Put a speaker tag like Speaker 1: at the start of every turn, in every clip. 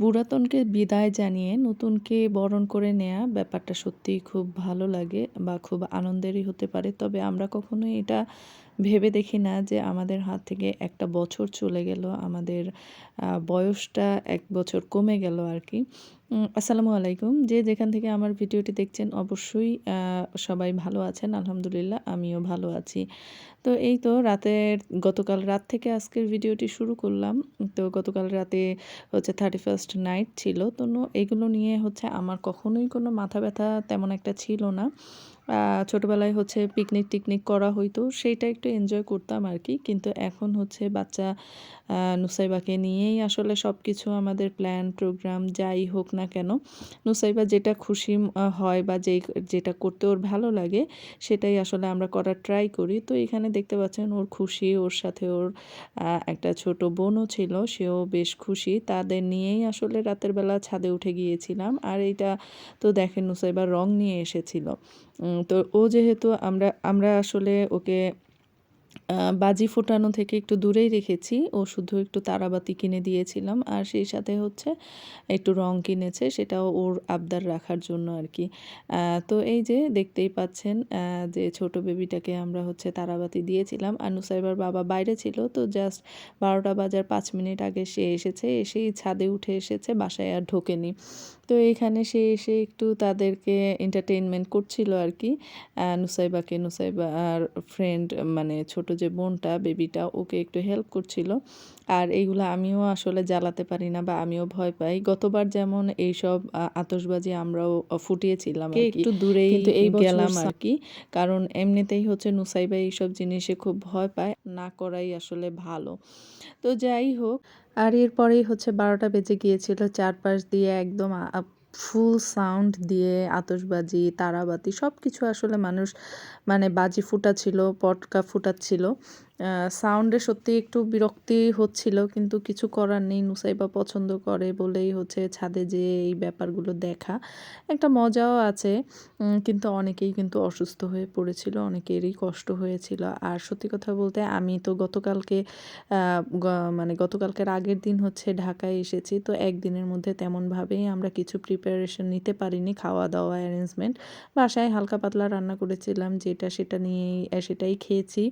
Speaker 1: পুরাতনকে বিদায় জানিয়ে নতুনকে বরণ করে নেয়া ব্যাপারটা সত্যিই খুব ভালো লাগে বা খুব আনন্দেরই হতে পারে। তবে আমরা কখনোই এটা ভেবে দেখি না যে আমাদের হাত থেকে একটা বছর চলে গেল, আমাদের বয়সটা এক বছর কমে গেল আর কি। আসসালামু আলাইকুম। যে যেখান থেকে আমার ভিডিওটি দেখছেন অবশ্যই সবাই ভালো আছেন, আলহামদুলিল্লাহ আমিও ভালো আছি। তো এই তো রাতের, গতকাল রাত থেকে আজকের ভিডিওটি শুরু করলাম। তো গতকাল রাতে হচ্ছে থার্টি ফার্স্ট নাইট ছিল। তো এগুলো নিয়ে হচ্ছে আমার কখনোই কোনো মাথা ব্যথা তেমন একটা ছিল না। ছোটবেলায় হচ্ছে পিকনিক টিকনিক করা হইতো, সেইটা একটু এনজয় করতাম আর কি কিন্তু এখন হচ্ছে বাচ্চা নুসাইবাকে নিয়েই আসলে সব কিছু আমাদের প্ল্যান প্রোগ্রাম যাই হোক না কেন, নুসাইবা যেটা খুশি হয় বা যেই, যেটা করতে ওর ভালো লাগে, সেটাই আসলে আমরা করার ট্রাই করি। তো এখানে দেখতে পাচ্ছেন ওর খুশি, ওর সাথে ওর একটা ছোট বোনও ছিল, সেও বেশ খুশি। তাদের নিয়েই আসলে রাতের বেলা ছাদে উঠে গিয়েছিলাম। আর এইটা তো দেখেন নুসাইবা রং নিয়ে এসেছিল। তো ও যেহেতু আমরা আমরা আসলে ওকে বাজি ফোটানো থেকে একটু দূরেই রেখেছি। ও শুধু একটু তারাবাতি কিনে দিয়েছিলাম। আর সেই সাথে হচ্ছে একটু রং কিনেছে, সেটাও ওর আবদার রাখার জন্য আর কি তো এই যে দেখতেই পাচ্ছেন যে ছোট বেবিটাকে আমরা হচ্ছে তারাবাতি দিয়েছিলাম। আর নুসাইবার বাবা বাইরে ছিল, তো জাস্ট বারোটা বাজার পাঁচ মিনিট আগে সে এসেছে, এসেই ছাদে উঠে এসেছে, বাসায় আর ঢোকেনি। তো এখানে সে এসে একটু তাদেরকে এন্টারটেনমেন্ট করছিল আর কি নুসাইবাকে নুসাইবা আর ফ্রেন্ড মানে ছোট যে বোনটা বেবিটা ওকে একটু হেল্প করছিল। আর এইগুলো আমিও আসলে জ্বালাতে পারি না বা আমিও ভয় পাই। গতবার যেমন এইসব আতশবাজি আমরাও ফুটিয়েছিলাম
Speaker 2: একটু দূরেই
Speaker 1: কিন্তু এই গেলাম আর কি কারণ এমনিতেই হচ্ছে নুসাইবা এইসব জিনিসে খুব ভয় পায় না করাই আসলে ভালো। তো যাই হোক আর এরপরেই হচ্ছে বারোটা বেজে গিয়েছিল চারপাশ দিয়ে একদম ফুল সাউন্ড দিয়ে আতশবাজি তারাবাতি সব কিছু আসলে মানুষ মানে বাজি ফুটাচ্ছিল পটকা ফুটাচ্ছিল। সাউন্ডে সত্যি একটু বিরক্তি হচ্ছিল, কিন্তু কিছু করার নেই। নুসাইবা পছন্দ করে বলেই হচ্ছে ছাদে যে এই ব্যাপারগুলো দেখা। একটা মজাও আছে কিন্তু অনেকেই কিন্তু অসুস্থ হয়ে পড়েছিল, অনেকেরই কষ্ট হয়েছিল। আর সত্যি কথা বলতে আমি তো গতকালকে মানে গতকালকের আগের দিন হচ্ছে ঢাকায় এসেছি, তো একদিনের মধ্যে তেমনভাবেই আমরা কিছু প্রিপারেশন নিতে পারিনি খাওয়া দাওয়া অ্যারেঞ্জমেন্ট বাসায় হালকা পাতলা রান্না করেছিলাম, যেটা সেটা নিয়েই, সেটাই খেয়েছি।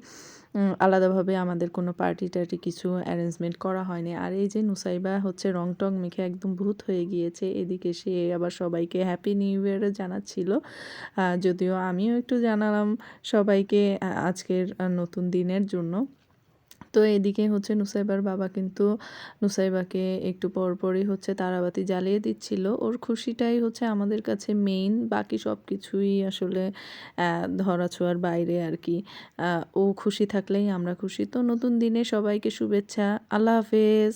Speaker 1: আলাদাভাবে আমাদের কোনো পার্টি টার্টি কিছু অ্যারেঞ্জমেন্ট করা হয়নি। আর এই যে নুসাইবা হচ্ছে রং টং মেখে একদম ভূত হয়ে গিয়েছে, এদিকে সে আবার সবাইকে হ্যাপি নিউ ইয়ারও জানাচ্ছিল। যদিও আমিও একটু জানালাম সবাইকে আজকের নতুন দিনের জন্য। তো এদিকে হচ্ছে নুসাইবার বাবা কিন্তু নুসাইবাকে একটু পরপরই হচ্ছে তারাবাতি জ্বালিয়ে দিচ্ছিল। ওর খুশিটাই হচ্ছে আমাদের কাছে মেইন বাকি সব কিছুই আসলে ধরাছোঁয়ার বাইরে আর কি। ও খুশি থাকলেই আমরা খুশি। তো নতুন দিনে সবাইকে শুভেচ্ছা। আল্লাহ হাফেজ।